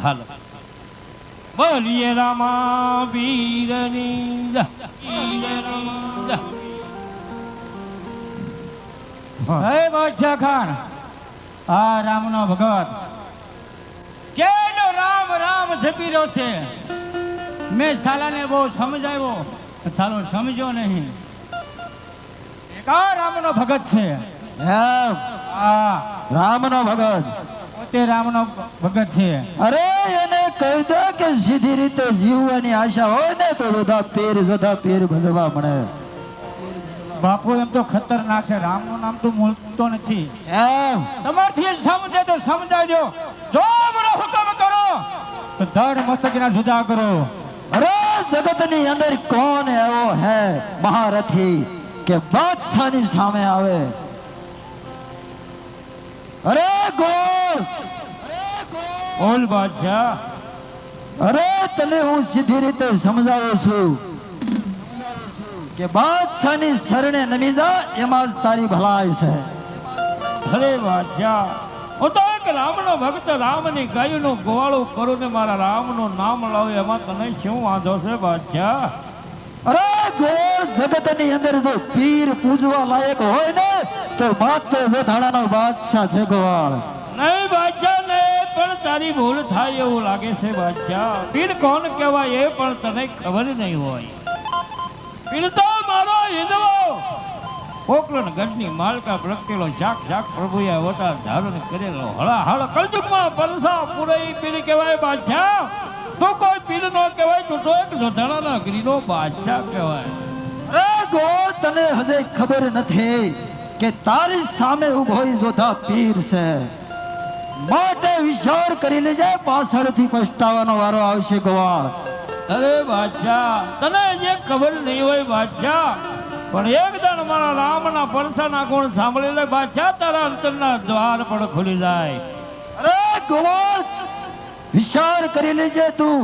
હાલો. બોલીએ રામા વીરની. હે બાદશાહ ખાન આ રામનો ભગત. કેનો રામ રામ જપી રહ્યો છે? મેં સાલાને બહુ સમજાવ્યો સાલો સમજો નહીં. કા આ રામનો ભગત છે. આ રામનો ભગત. પોતે રામનો ભગત છે. અરે એને કહી દો કે સીધી રીતે જીવવાની આશા હોય ને તો બધા પેર બધા પેર ભજવા મળે. બાપુ એમ તો ખતરનાક છે. રામનું નામ તો મૂળતો નથી. એમ તમારથી સમજે તો સમજાવજો. જો મને હુકમ કરો. તો ધડ મસ્તકના જુદા કરો. અરે જગતની અંદર કોણ એવો હે મહારથી કે બાદશાહની સામે આવે? અરે ગોળ! બોલ બાદશાહ. અરે તને હું સીધી રીતે સમજાવું છું કે બાદશાહની શરણે નમી જા એમાં જ તારી ભલાઈ છે. અરે બાદશાહ હું તો એક રામનો ભક્ત રામની ગાયનું ગોવાળું કરું ને મારા રામનું નામ લાવું એમાં તને શું વાંધો છે બાદશાહ? અરે ગોળ જગતની અંદર જો પીર પૂજવા લાયક હોય ને, તો માત્ર વેધાણાનો બાદશાહ છે ગોવાળ નહીં બાદશાહ, નહીં, પણ તારી ભૂલ થાય એવું લાગે છે બાદશાહ. પીર કોણ કહેવાય એ પણ તને ખબર નહીં હોય. પીર તો મારો હિંદવો. કોકલન ગઢની માલકા પ્રગટેલો શાક શાક પ્રભુએ અવતાર ધારણ કરેલો. હળા હળ કળજુગમાં પરસા પુરઈ પીર કહેવાય બાદશાહ. તો કોઈ પીર નો કહેવાય તું એક જોધાણાના ગીરીનો બાદશાહ કહેવાય. અરે ગોળ તને હજે ખબર નથી કે તારી સામે ઊભો જોધા પીર છે. માટે વિચાર કરી લેજે પાછળથી પછતાવાનો વારો આવશે ગોવાળ. અરે બાદશાહ તને જે ખબર નહીં હોય બાદશાહ પણ એક દાણ મારા રામના પરસાના ગુણ સાંભળી લે બાદશાહ તારા અંતરના દ્વાર પણ ખુલી જાય. અરે ગોવાળ વિચાર કરી લેજે તું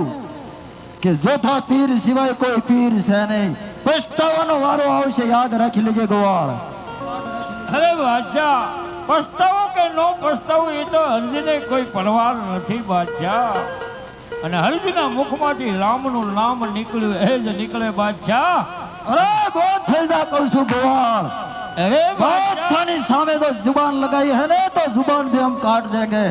કે જોથા પીર સિવાય કોઈ પીર છે નહીં. પસ્તાવાનો વારો આવશે યાદ રાખી લેજે ગોવાળ. અરે બાદશાહ પસ્તાવો કે નો પસ્તાવો એ તો હરજીને કોઈ પરવાર નથી બાદશાહ. અને હરજીના મુખમાંથી રામનું નામ નીકળ્યું એ જ નીકળે બાદશાહ. અરે બહુ થઈ જા કહું છું ગોવાળ. અરે બાદશાહ. બાદશાહની સામે તો જુબાન લગાઈ હે ને તો જુબાન ભી હમ કાટ દેંગે.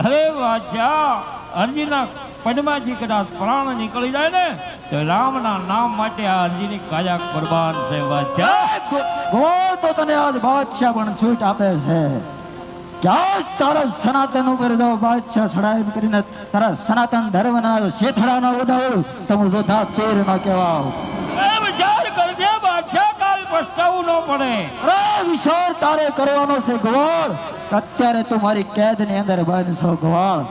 અરે બાદશાહ અરજીના પદમાંથી કદાચ પ્રાણ નીકળી જાય ને, તો રામના નામ માટે આ અરજીની કાયા કુરબાન છે બાદશાહ ગોળ તો તને આજ બાદશાહ પણ છૂટ આપે છે. ક્યાં તારા સનાતન ઉપર જો બાદશાહ ચડાઈ કરીને તારા સનાતન ધર્મના શેઠડાના ઉડાવ તમે બધા તેર પીર ન પડે. અરે તારે કરવાનો છે અત્યારે તું મારી કેદની અંદર બંધ છો ગોળ.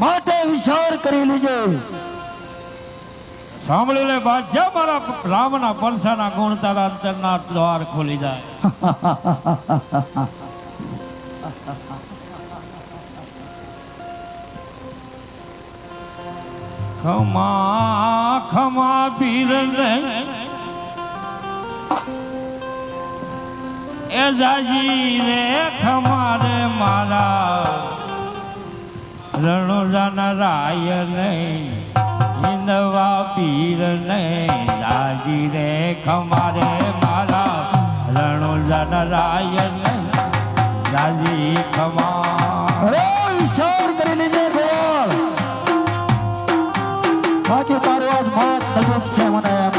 માટે વિચાર કરી લીજો. સાંભળી લે બાદશાહ મારા રામના પરસાના ગુણ તારા અંતરના દ્વાર ખોલી જાય. ખમા ખમા પીર એ જાજી રે ખમારે મારા. રણુજાના રાય નહીં, હિંદવા પીર નહીં જાજી રે ખમારે મારા. રણુજાના રાય નહીં, જાજી ખમા બાકી તારો આજ ભાત છે મને.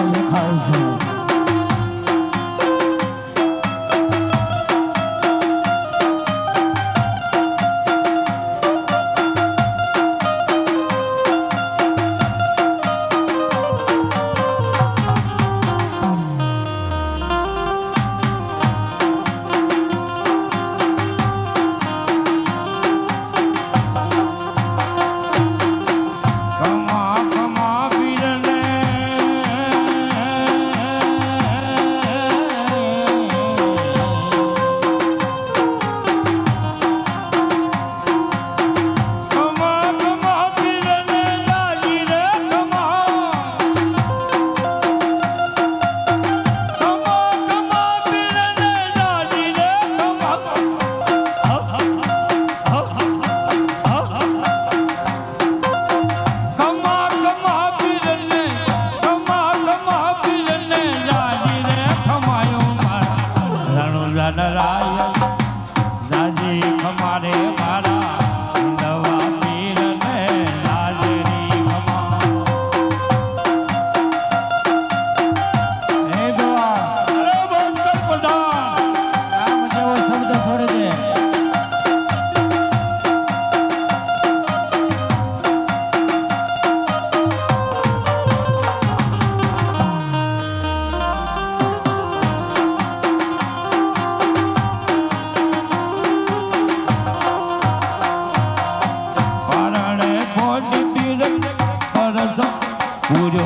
પૂજો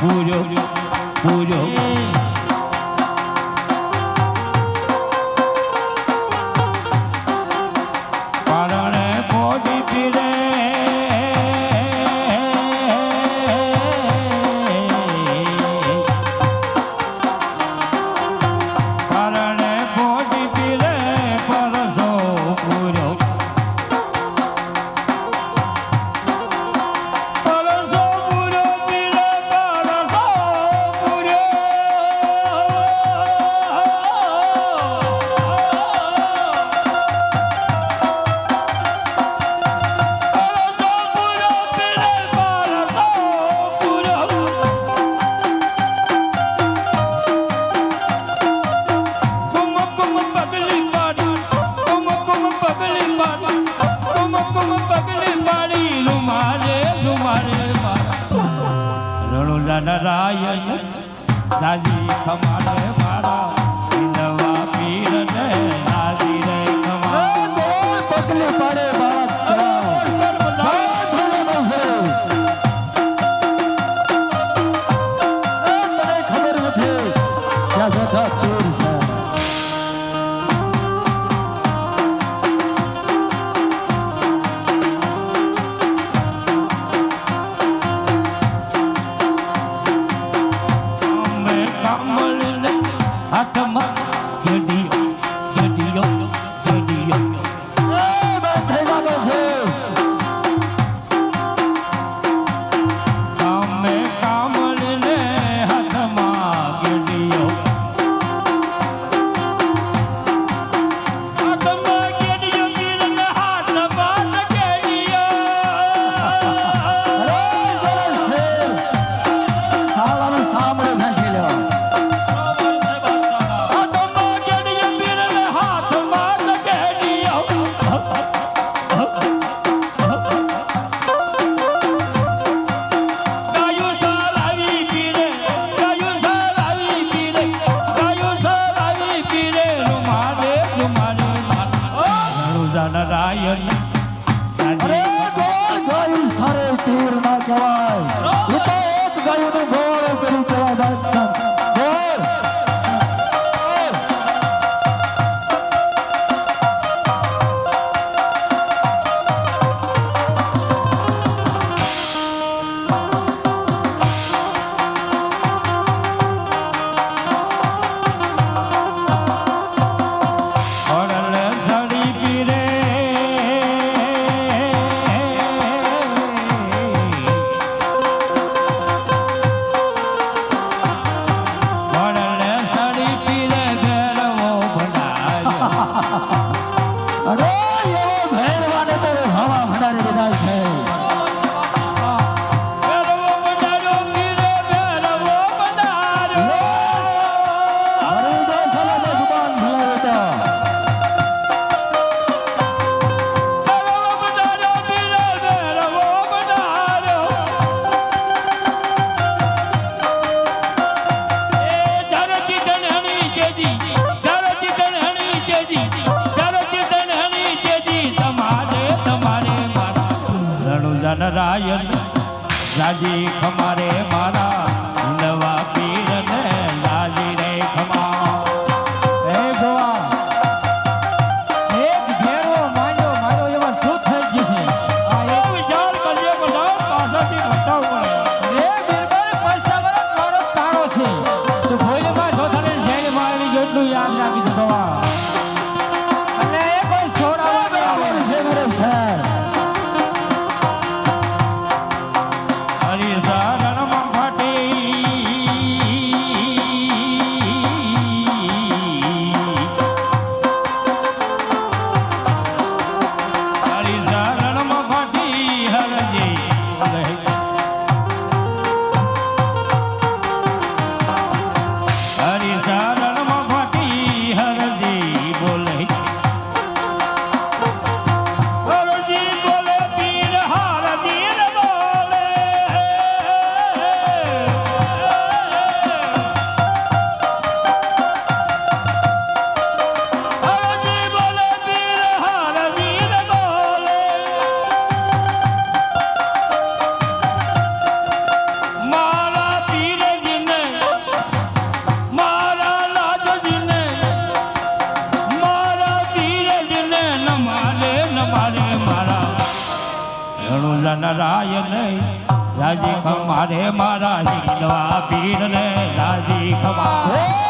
પૂજો પૂજો પારણે કોટી પીરે जाली खम atsam જાય નહીં રાજી ખમારે મારા શીલવા પીર ને રાજી ખમારે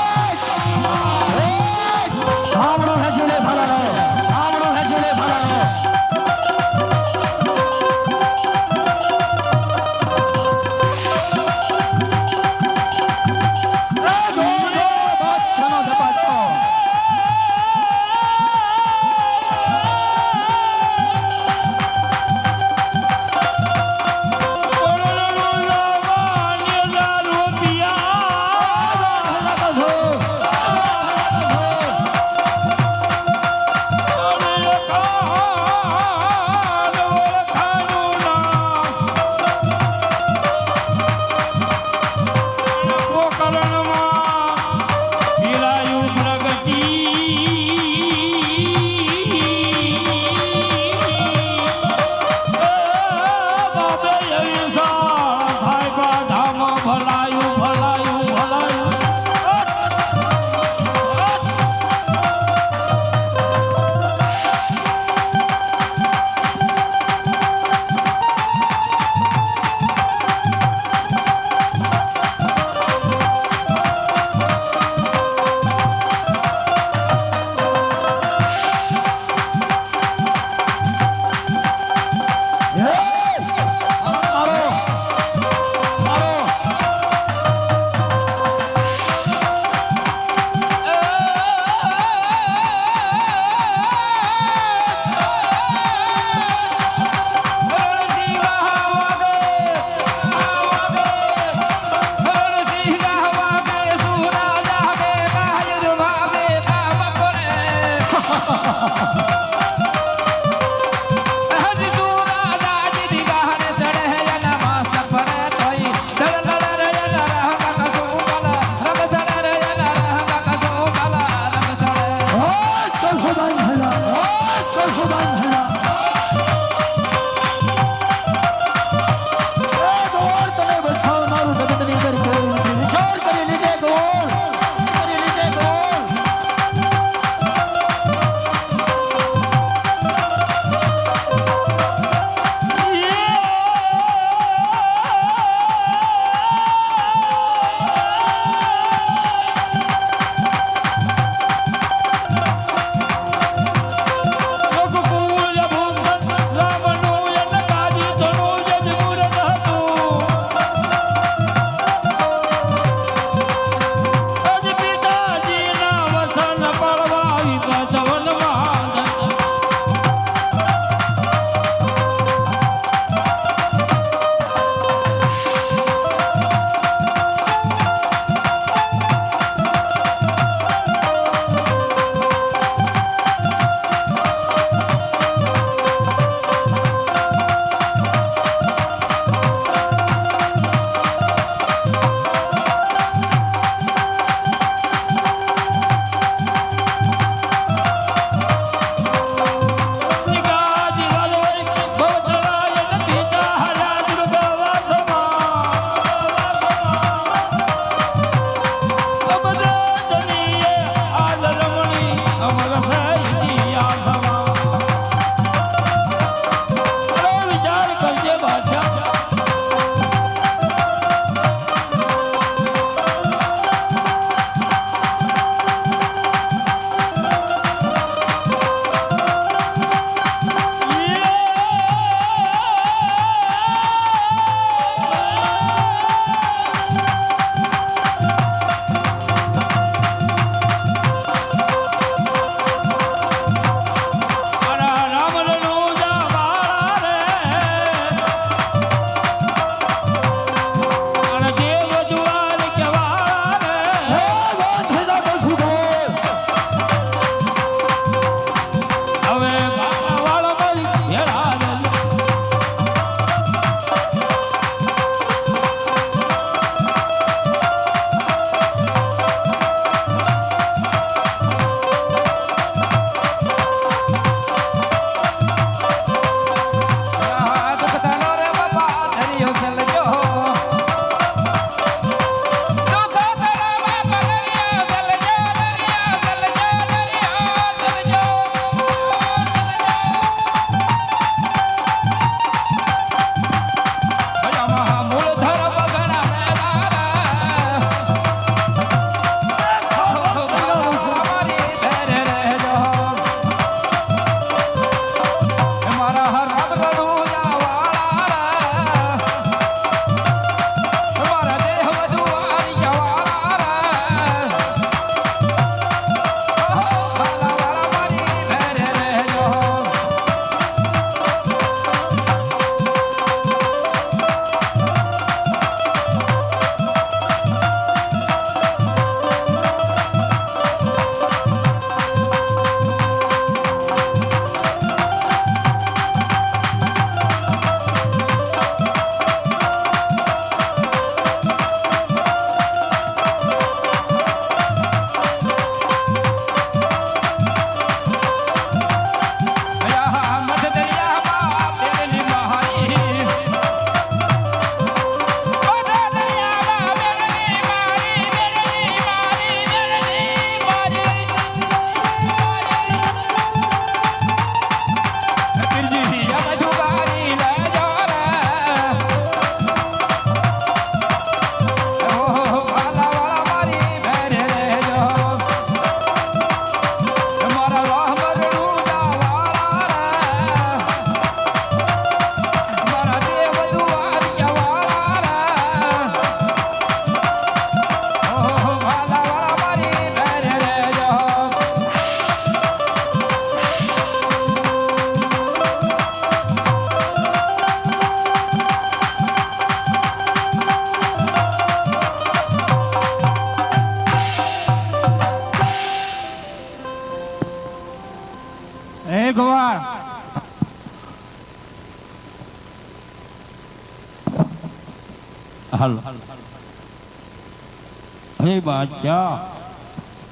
બાદશાહ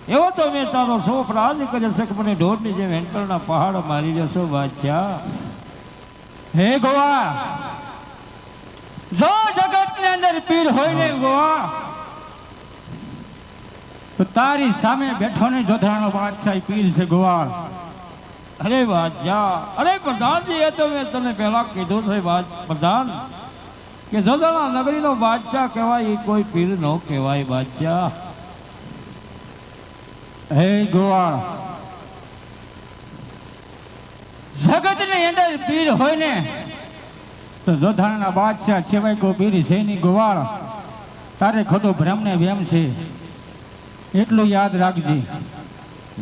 એવો તો મેં તારો સો અપરાધ કર્યો છે કે મને ઢોરની જેમ હેન્કલના પહાડ મારી જશો બાદશાહ હે ગોવા! જો જગતની અંદર પીર હોય ને ગોવા, તો તારી સામે બેઠો ને જોધરાનો બાદશાહ ઈ પીર છે ગોવાળ અરે બાદશાહ અરે પ્રધાનજી, એ તો મેં તને પહેલા કીધું છે બાદ પ્રધાન, કે જોધરા નગરીનો બાદશાહ કહેવાય, એ કોઈ પીર નો કહેવાય બાદશાહ હે ગોવાળ. જગતની અંદર પીર હોય ને તો જોધાણાના બાદશાહ છેવાય કો પીર છે નહીં ગોવાળ. તારે ખોટો ભ્રમ ને વેમ છે. એટલું યાદ રાખજે.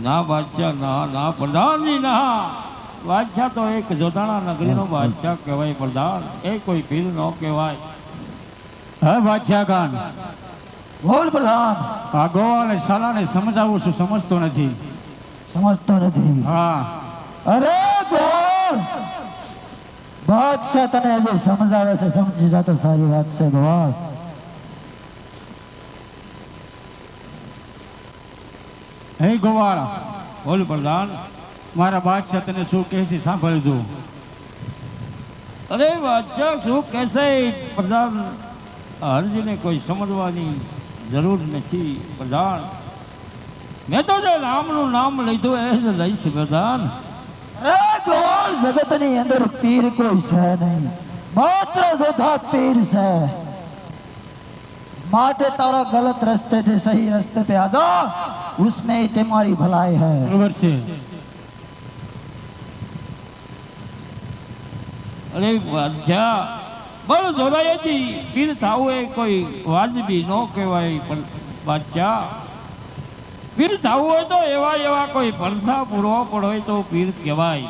ના બાદશાહ ના ના પ્રધાનજી ના. બાદશાહ તો એક જોધાણા નગરીનો બાદશાહ કહેવાય પ્રધાન. એ કોઈ પીર નો કહેવાય. હા બાદશાહ ખાન બોલ પ્રધાન. આ ગોવાળે શાલાને સમજાવું છું સમજતો નથી. સમજતો નથી. હા. અરે ગોળ! બાદશાહ તને જે સમજાવે છે સમજી જા તો સારી વાત છે ગોળ. હે ગોવાળ બોલ પ્રધાન મારા બાદશાહ તને શું કહે છે સાંભળજો. અરે બાદશાહ શું કહેશે પ્રધાન હરજીને કોઈ સમજવાની જરૂર નથી પ્રધાન મેં તો જે રામનું નામ લીધું એ જ લઈશ પ્રધાન અરે ગોળ જગતની અંદર પીર કોઈ છે નહીં માત્ર જોધા પીર છે માટે તારા गलत रास्ते थे सही रास्ते पे आ जा उसमें ही तुम्हारी भलाई है બરોબર છે અરે બાદશાહ બોલો જોરાયેથી પીર થાવું એ કોઈ વાજબી ન કહેવાય, પણ બાદશાહ. પીર થવું હોય તો એવા એવા કોઈ ભરસા પૂરવો પણ હોય તો પીર કહેવાય.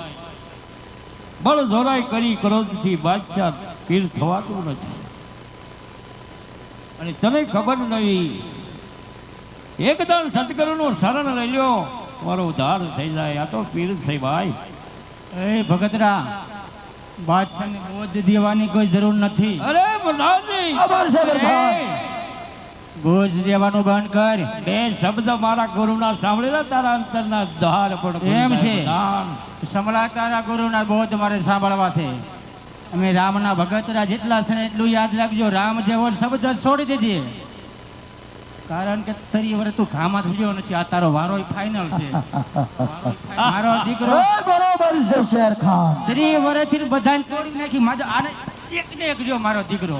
બળ જોરાઈ કરી ક્રોધથી બાદશાહ પીર થવાતું નથી. અને તને ખબર નહીં, એકદમ સદગુરુનું શરણ લઈ લ્યો, મારો ઉદ્ધાર થઈ જાય, આ તો પીર થઈ ભાઈ. એ ભગતરા બાદશાહને બોધ દેવાની કોઈ જરૂર નથી. અરે પ્રધાનજી અમર છે પ્રધાન બોજ દેવાનું બંધ કર. બે શબ્દ મારા ગુરુના સાંભળેલા તારા અંતરના દ્વાર પણ એમ છે. સમલા તારા ગુરુના બોધ મારે સાંભળવા છે. અમે રામના ભગતરા જેટલા છે ને એટલું યાદ રાખજો. રામ જેવો શબ્દ છોડી દીધી કારણ કે તરી વરે તું ઘામાં ધુલ્યો નથી આ તારો વારો ફાઈનલ છે. મારો દીકરો બરોબર છે શેર તરી વરે થી બધાને તોડી નાખી માજો આને એક ને એક જો મારો દીકરો.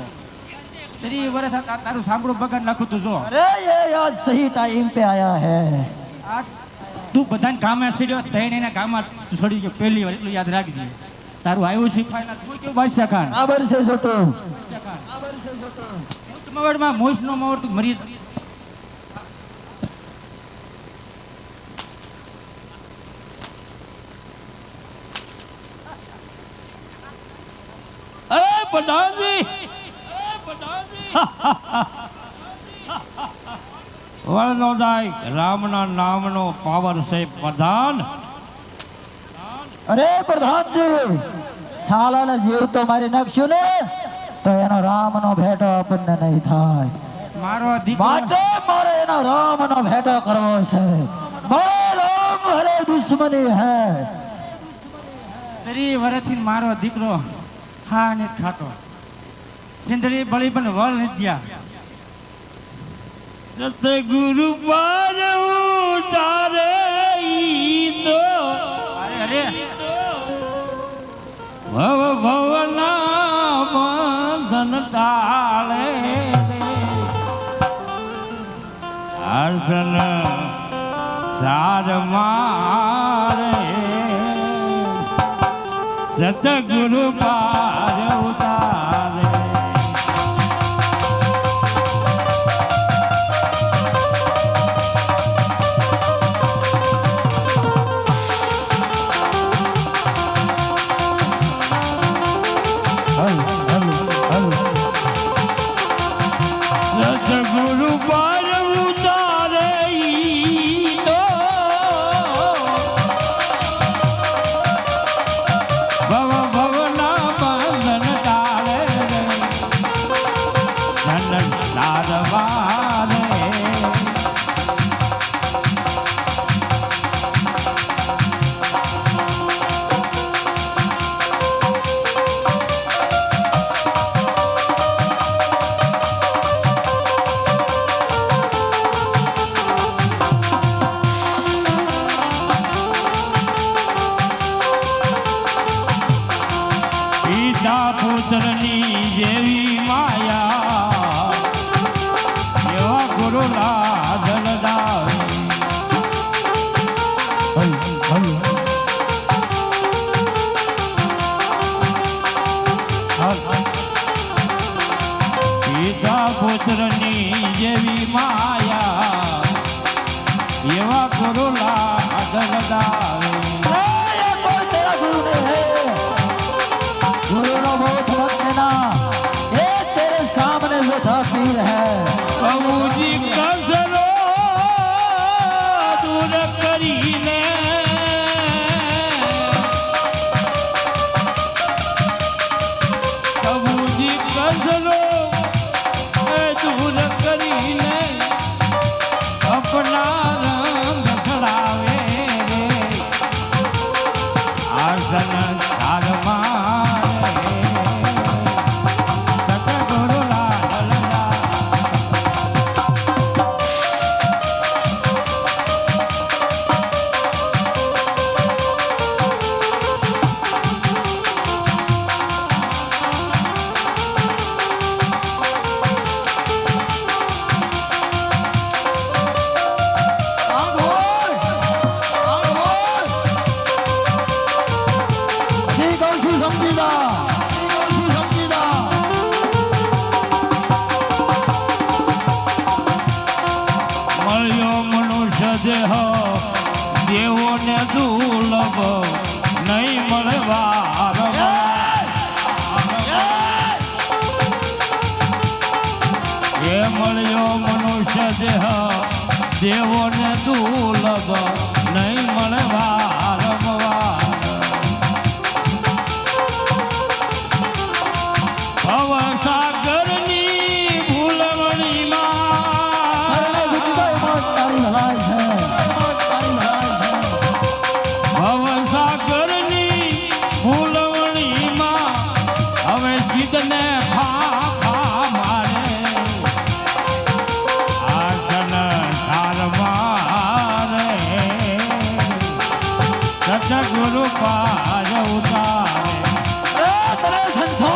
તરી વરે તારું સાંભળું બગાડ નાખું તું જો. અરે એ યાદ સહી ટાઈમ પે આયા હે. તું બધાને કામે સીડ્યો તઈને એને કામમાં છોડી ગયો. પહેલી વાર એટલું યાદ રાખજે. તારું આવ્યું છે ફાઈનલ તું કેવું બાદશાહ ખાન? આબર છે છોટો. આબર છે છોટો મોટ મવડમાં મોઈસ નો મવડ મરી અરે પ્રધાનજી અરે પ્રધાનજી વળનો જાય રામના નામનો પાવર છે પ્રધાન અરે પ્રધાનજી સાલાને જીવ તો મારી નાખશું ને તો એનો રામનો ભેટો આપણને નહીં થાય મારો દીકરો માટે મારે એનો રામનો ભેટો કરવો છે મારે રામ હરે દુશ્મની હે ત્રી વર્ષથી મારો દીકરો હા ને ખાતો. સિંદરી બળી પણ વળ નથી ગયા. સતગુરુ પાર તો અરે ભવ ભવના બંધન તાળે આસન સાર મારે. સતગુરુ પાર ઉતારે 起完成喽 મળ્યો મનુષ્ય દેહ દેવોને દુર્લભ નહીં મળવા એ મળ્યો મનુષ્ય દેહ દેવોને દુર્લભ 빠져오다 떠나는 산성.